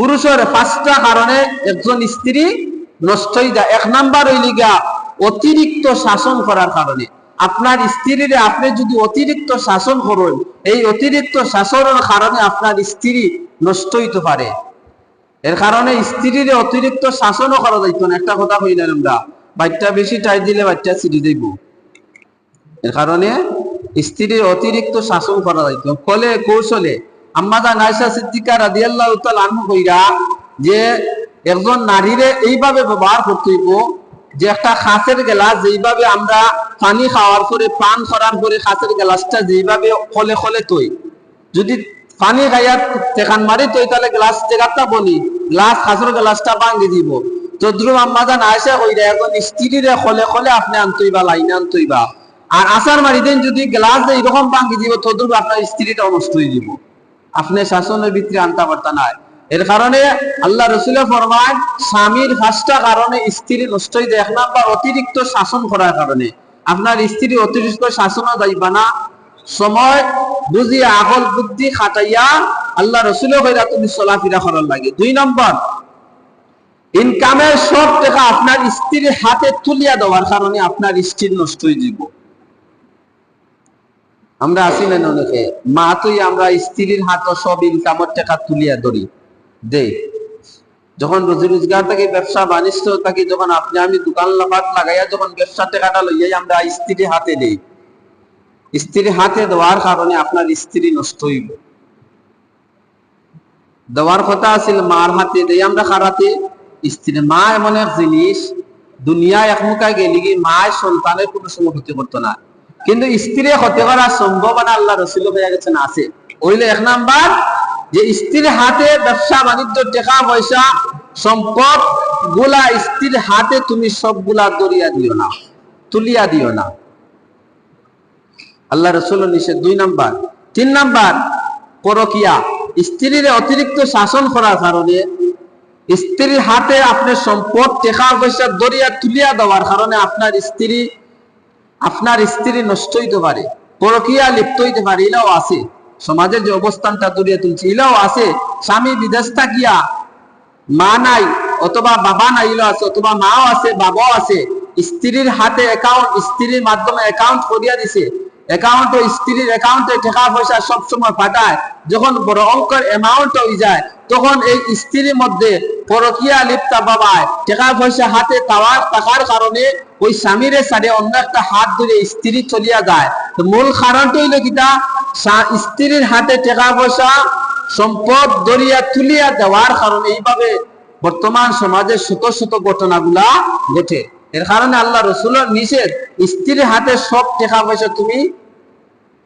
পুরুষের পাঁচটা কারণে একজন স্ত্রী নষ্ট হয়ে যায়। এক নাম্বার হইলি গা অতিরিক্ত শাসন করার কারণে। আপনার স্ত্রীরে আপনি যদি অতিরিক্ত শাসন করেন, এই অতিরিক্ত শাসনের কারণে আপনার স্ত্রী নষ্ট হইতে পারে। এর কারণে স্ত্রীর অতিরিক্ত শাসনও করা যাইতো না। একটা কথা কইলাম আমরা, বাচ্চা বেশি টাই দিলে বাচ্চা ছিঁড়ে যাইব। এর কারণে স্ত্রীর অতিরিক্ত শাসন করা যাইত। ফলে কৌশলে আম্মাদা নাইসা সিদ্দিকা রাদিয়াল্লাহু আনহু কইরা যে একজন নারীরে এইভাবে ব্যবহার করতে যে একটা আমরা পানি খাওয়ার পরে, পান করার পরে খলে খলে তৈ যদি পানি খাইয়া তেখান মারি তৈ তাহলে গ্লাস জায়গাটা বলি, গ্লাস গ্লাসটা ভাঙি দিব। কইরা স্ত্রীরে আপনি আর আসার মারি দেন যদি গ্লাস দিয়ে এরকম ভাঙি দিব, তদ্রুপ আপনার স্ত্রীটা হয়ে দিব। আপনি শাসনের ভিতরে আনতে পারতা নাই এর কারণে আল্লাহ রসুলের ফরমায়, স্বামীর পাঁচটা কারণে স্ত্রী নষ্ট যায় এক নাম্বার অতিরিক্ত শাসন করার কারণে। আপনার স্ত্রী অতিরিক্ত শাসনও যাইবা না। সময় বুঝিয়া আকল বুদ্ধি খাটাইয়া আল্লাহ রসুলে হইরা তুমি চলাফেরা করার লাগে। দুই নম্বর ইনকামের সব টাকা আপনার স্ত্রীর হাতে তুলিয়া দেওয়ার কারণে আপনার স্ত্রীর নষ্ট হয়ে যাব আমরা আসি না অনেকে মা তুই আমরা স্ত্রীর হাত সব ইনকামের টাকা তুলিয়া ধরি। দে। যখন রোজি রোজগার থেকে, ব্যবসা বাণিজ্য থাকি, যখন আপনি আমি দোকান লাগাত লাগাইয়া যখন ব্যবসা টাকাটা লইয়াই আমরা স্ত্রীর হাতে দেই। স্ত্রীর হাতে দেওয়ার কারণে আপনার স্ত্রী নষ্ট হইব। দেওয়ার কথা আছিল, মার হাতে দেই আমরা খারাতে। স্ত্রী মা এমন এক জিনিস দুনিয়া একমুখা গেলি কি মায় সন্তানের কোনো সময় ক্ষতি করতো না। কিন্তু স্ত্রী ক্ষতি করার সম্ভাবনা আল্লাহ রসুল হয়ে গেছেন, আছে। ওইলে এক নাম্বার, যে স্ত্রীর হাতে ব্যবসা, বাণিজ্য, টাকা, পয়সা, সম্পদ, গুলা স্ত্রীর হাতে তুমি সবগুলা দরিয়া দিও না, তুলিয়া দিও না। আল্লাহ রসুল নিষেধ, দুই নাম্বার। তিন নাম্বার, পরকিয়া। স্ত্রীর অতিরিক্ত শাসন করার কারণে স্ত্রীর হাতে আপনার সম্পদ, টেকা, পয়সা দরিয়া তুলিয়া দেওয়ার কারণে আপনার স্ত্রী আপনার স্ত্রী নষ্ট হইতে পারে, পরকিয়া লিপ্ত হইতে পারে এটাও আছে। সমাজের যে অবস্থানটা দরিয়া তুলছে এটাও আছে। স্বামী বিদেশ থাকিয়া মা নাই, অথবা বাবা নাই এলো আছে, অথবা মাও আছে, বাবাও আছে। স্ত্রীর হাতে অ্যাকাউন্ট স্ত্রীর মাধ্যমে অ্যাকাউন্ট করিয়া দিছে। অ্যাকাউন্ট স্ত্রীর অ্যাকাউন্টে টাকা পয়সা সবসময় পাঠায়। যখন বড় অঙ্কের অ্যামাউন্ট হয়ে যায়, তখন এই স্ত্রীর মধ্যে পরকিয়া লিপ্তা বাবায় টাকা পয়সা হাতে পাওয়ার টাকার কারণে ওই স্বামীরে সারে অন্য একটা হাত ধরে স্ত্রী চলিয়া যায়। তো মূল কারণটা হইল স্বা- স্ত্রীর হাতে টাকা পয়সা সম্পদ দরিয়া তুলিয়া দেওয়ার কারণে এইভাবে বর্তমান সমাজে শত শত ঘটনাগুলা ঘটে। এর কারণে আল্লাহ রসুলের নিষেধ স্ত্রীর হাতে সব টাকা পয়সা তুমি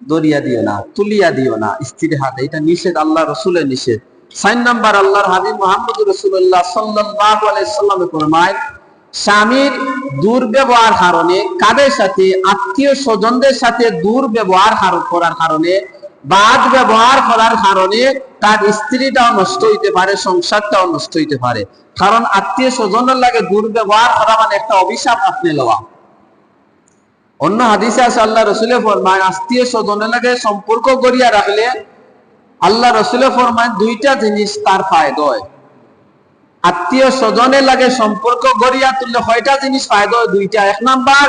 দরিয়া দিও না তুলিয়া দিও না স্ত্রীর হাতে। এটা নিষেধ, আল্লাহ রসুলের নিষেধ। সাইন নাম্বার আল্লাহর হাবিব মোহাম্মদ রসুল্লাহ ফরমায়, স্বামীর দুর্ব্যবহার কারণে কাদের সাথে, আত্মীয় স্বজনদের সাথে দুর্ব্যবহার কার- করার কারণে, বাদ ব্যবহার করার কারণে তার স্ত্রীটাও নষ্ট হইতে পারে, সংসারটাও নষ্ট হইতে পারে। কারণ আত্মীয় স্বজনের লাগে দুর্ব্যবহার করা মানে একটা অভিশাপ আপনি লওয়া। অন্য হাদিসে আছে, আল্লাহ রসুলের ফরমায়, আত্মীয় স্বজনের লাগে সম্পর্ক করিয়া রাখলে আল্লাহ রসুলের ফরমায় দুইটা জিনিস তার ফায়দা আত্মীয় স্বজনে লাগে সম্পর্ক গড়িয়া তুললে কয়টা জিনিস ফায়দা দুইটা। এক নাম্বার,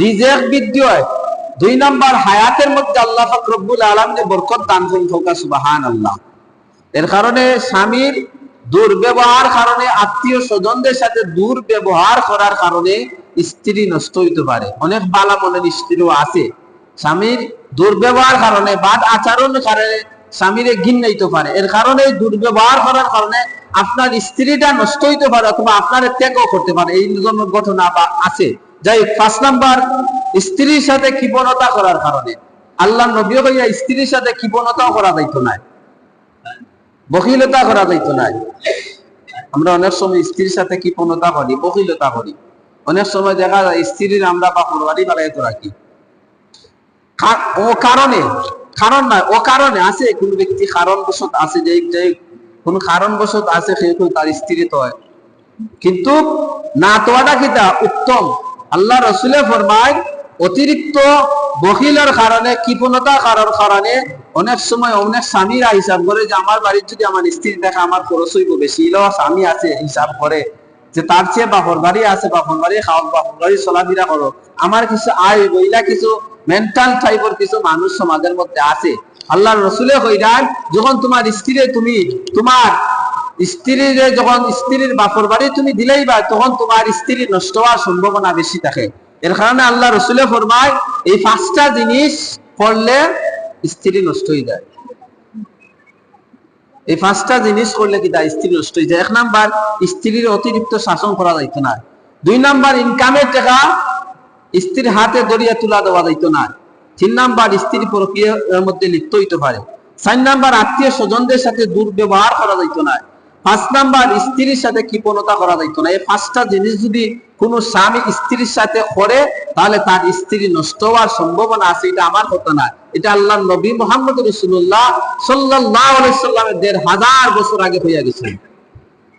রিজেক বৃদ্ধি হয়। দুই নাম্বার, হায়াতের মধ্যে আল্লাহ পাক রব্বুল আলমকে বরকত দান করুন ফোকা সুবাহান আল্লাহ এর কারণে স্বামীর দুর্ব্যবহার কারণে, আত্মীয় স্বজনদের সাথে দুর্ব্যবহার করার কারণে স্ত্রী নষ্ট হইতে পারে। অনেক বালা মনের স্ত্রীও আছে। স্বামীর দুর্ব্যবহার কারণে, বাদ আচরণের কারণে স্বামীরে ঘিন নিতে পারে। এর কারণে দুর্ব্যবহার করার কারণে আপনার স্ত্রীটা নষ্ট হইতে পারে অথবা আপনার ত্যাগও করতে পারে। এই ধরনের ঘটনা বা আছে। যাই পাঁচ নাম্বার, স্ত্রীর সাথে কৃপণতা করার কারণে। আল্লাহ নবী ভাইয়া স্ত্রীর সাথে কৃপণতাও করা যাইতো না। বকিলতা করা যাইতো না। আমরা অনেক সময় স্ত্রীর সাথে কৃপণতা করি, বকিলতা করি। অনেক সময় দেখা যায় স্ত্রীর আমরা বা পরবারি বাড়াইতে রাখি। ও কারণে কারণ নয়, ও কারণে আছে, কোন ব্যক্তি কারণ বশত আছে যে কোন কারণ বশত আছে, সে তো তার স্ত্রী তো কিন্তু না তোয়াটা কিতা, উত্তম। আল্লাহ রসুলে ফরমায়, অতিরিক্ত বকিলের কারণে কৃপণতার কারণ কারণে, অনেক সময় অনেক স্বামীরা হিসাব করে যে আমার বাড়ির যদি আমার স্ত্রী দেখা আমার খরচ হইব, বেশি এলো স্বামী আছে হিসাব করে, যে তার চেয়ে বাপর বাড়ি আছে, বাপর বাড়ি খাওয়া বাপর বাড়ি চলাফেরা করো, আমার কিছু আয় বইলা কিছু মেন্টাল টাইপের কিছু মানুষ সমাজের মধ্যে আছে। আল্লাহ রসুলে কইরান যখন তোমার স্ত্রীরে তুমি, তোমার স্ত্রীরে যখন স্ত্রীর বাপর বাড়ি তুমি দিলেই বা তখন তোমার স্ত্রী নষ্ট হওয়ার সম্ভাবনা বেশি থাকে। এর কারণে আল্লাহ রসুলে ফরমায়, এই পাঁচটা জিনিস করলে স্ত্রী নষ্ট হয়ে যায়। এই পাঁচটা জিনিস করলে কি তার স্ত্রী নষ্ট হয়ে যায়? এক নাম্বার, স্ত্রীর অতিরিক্ত শাসন করা যাইতো না। দুই নাম্বার ইনকামের টাকা স্ত্রীর হাতে দরিয়া তুলা দেওয়া যাইতো না। তিন নাম্বার স্ত্রী প্রক্রিয়ার মধ্যে লিপ্ত হইতে পারে। চার নাম্বার আত্মীয় স্বজনদের সাথে দুর্ব্যবহার করা যাইতো না। পাঁচ নাম্বার স্ত্রীর সাথে কৃপণতা করা যাইতো না। এই পাঁচটা জিনিস যদি কোনো স্বামী স্ত্রীর সাথে করে, তাহলে তার স্ত্রী নষ্ট হওয়ার সম্ভাবনা আছে, এটা আমার কথা না। এটা আল্লাহ নবী মোহাম্মদ রসুল্লাহ সাল্লাহ সাল্লামের দেড় হাজার বছর আগে হইয়া গেছে।